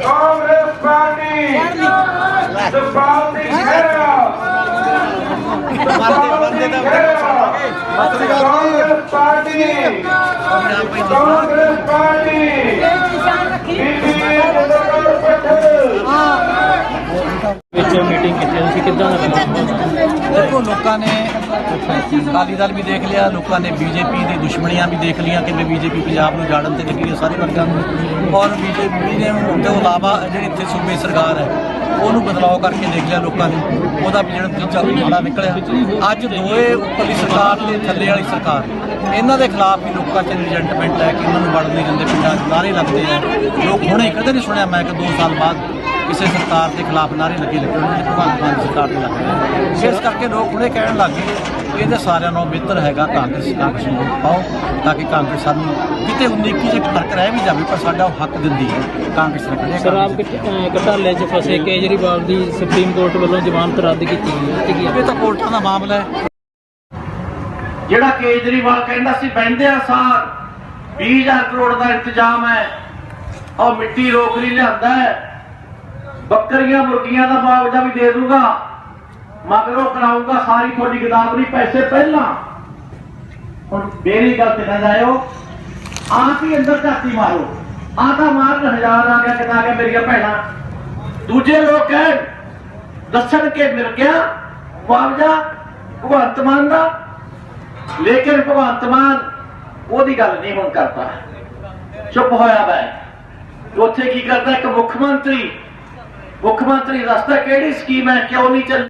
Congress party Jaspal Singh Khaira Congress party Congress party Bibi Jagdar Patel ਵਿੱਚ meeting ਕੀਤੀ ਤੁਸੀਂ ਕਿੱਦਾਂ ਦਾ ਦੇਖੋ, ਲੋਕਾਂ ਨੇ ਅਕਾਲੀ ਦਲ ਵੀ ਦੇਖ ਲਿਆ, ਲੋਕਾਂ ਨੇ ਬੀਜੇਪੀ ਦੀ ਦੁਸ਼ਮਣੀਆਂ ਵੀ ਦੇਖ ਲੀਆਂ ਕਿ ਬੀਜੇਪੀ ਪੰਜਾਬ ਨੂੰ ਜਾੜਨ ਤੇ ਲੱਗੀ ਹੈ ਸਾਰੇ ਵਰਗਾਂ ਨੂੰ। ਔਰ ਬੀਜੇਪੀ ਨੇ ਤੋਂ ਇਲਾਵਾ ਜਿਹੜੀ ਇੱਥੇ ਸੂਬੇ ਸਰਕਾਰ ਹੈ, ਉਹਨੂੰ ਬਦਲਾਅ ਕਰਕੇ ਦੇਖ ਲਿਆ ਲੋਕਾਂ ਨੇ। ਉਹਦਾ ਵੀ ਜਿਹੜਾ ਤੀਜਾ ਮਾੜਾ ਨਿਕਲਿਆ। ਅੱਜ ਦੋਏ ਉੱਪਰਲੀ ਸਰਕਾਰ ਤੇ ਥੱਲੇ ਵਾਲੀ ਸਰਕਾਰ। ਇਹਨਾਂ ਦੇ ਖਿਲਾਫ ਵੀ ਲੋਕਾਂ 'ਚ ਰਿਜੈਂਟਮੈਂਟ ਹੈ ਕਿ ਇਹਨਾਂ ਨੂੰ ਵੜਨ ਨਹੀਂ ਦਿੰਦੇ ਪਿੰਡਾਂ 'ਚ ਨਾਰੇ ਲੱਗਦੇ ਆ। ਲੋਕ ਹੁਣੇ ਕਦੇ ਨਹੀਂ ਸੁਣਿਆ, ਮੈਂ ਕਿ 2 ਸਾਲ ਬਾਅਦ ਕਿਸੇ ਸਰਕਾਰ ਦੇ ਖਿਲਾਫ ਨਾਰੇ ਲੱਗੇ ਲੱਗੇ ਉਹਨਾਂ ਨੇ, ਭਗਵੰਤ ਮਾਨ ਦੀ ਸਰਕਾਰ ਦੇ ਲੱਗੇ ਇਸ ਕਰਕੇ ਲੋਕ ਹੁਣੇ ਕਹਿਣ ਲੱਗ ਇਹਦੇ ਸਾਰਿਆਂ ਨਾਲੋਂ ਬਿਹਤਰ ਹੈਗਾ ਕਾਂਗਰਸ ਕਾਂਗਰਸ ਨੂੰ ਵੋਟ ਪਾਓ ਤਾਂ ਕਿ ਕਾਂਗਰਸ ਸਾਨੂੰ ਕਿਤੇ 19 ਚ ਫ਼ਰਕ ਰਹਿ ਵੀ ਜਾਵੇ ਪਰ ਸਾਡਾ ਉਹ ਹੱਕ ਦਿੰਦੀ ਹੈ ਕਾਂਗਰਸ ਰੱਖਣੇ ਸ਼ਰਾਬ ਘਟਾਲੇ 'ਚ ਫਸੇ ਕੇਜਰੀਵਾਲ ਦੀ ਸੁਪਰੀਮ ਕੋਰਟ ਵੱਲੋਂ ਜ਼ਮਾਨਤ ਰੱਦ ਕੀਤੀ ਗਈ ਹੈ। ਇਹ ਤਾਂ ਕੋਰਟਾਂ ਦਾ ਮਾਮਲਾ ਹੈ। ਜਿਹੜਾ ਕੇਜਰੀਵਾਲ ਕਹਿੰਦਾ ਸੀ ਬੈਂਦਿਆ ਸਾਰ 20000 ਕਰੋੜ ਦਾ ਇੰਤਜ਼ਾਮ ਹੈ ਔਰ ਮਿੱਟੀ ਰੋਕ ਲਈ ਲਿਆਂਦਾ ਹੈ ਬੱਕਰੀਆਂ ਮੁਰਗੀਆਂ ਦਾ ਮੁਆਵਜ਼ਾ ਵੀ ਦੇ ਦੂੰਗਾ। ਮਗਰੋਂ ਕਰਾਊਂਗਾ ਸਾਰੀ ਤੁਹਾਡੀ ਗਦਾਵਰੀ ਪੈਸੇ ਪਹਿਲਾਂ ਹੁਣ ਮੇਰੀ ਗੱਲ ਤੇ ਨਾ ਜਾਇਓ ਆਪ ਹੀ ਅੰਦਰ ਝਾਤੀ ਮਾਰੋ ਆਹ ਤਾਂ ਮਾਰਨ ਹਜ਼ਾਰ ਆ ਗਿਆ ਕਿਤਾ ਗਿਆ ਮੇਰੀਆਂ ਭੈਣਾਂ ਦੂਜੇ ਲੋਕ ਕਹਿਣ ਦੱਸਣ ਕੇ ਮਿਲ ਗਿਆ ਮੁਆਵਜ਼ਾ ਭਗਵੰਤ ਮਾਨ ਦਾ ਲੇਕਿਨ ਭਗਵੰਤ ਮਾਨ ਉਹਦੀ ਗੱਲ ਨਹੀਂ ਹੁਣ ਕਰਦਾ ਚੁੱਪ ਹੋਇਆ ਵੈ ਉੱਥੇ ਕੀ ਕਰਦਾ ਇੱਕ ਮੁੱਖ ਮੰਤਰੀ ਮੁੱਖ ਮੰਤਰੀ ਰਸਤਾ ਕਿਹੜੀ ਸਕੀਮ ਹੈ ਕਿਉਂ ਨਹੀਂ ਚੱਲ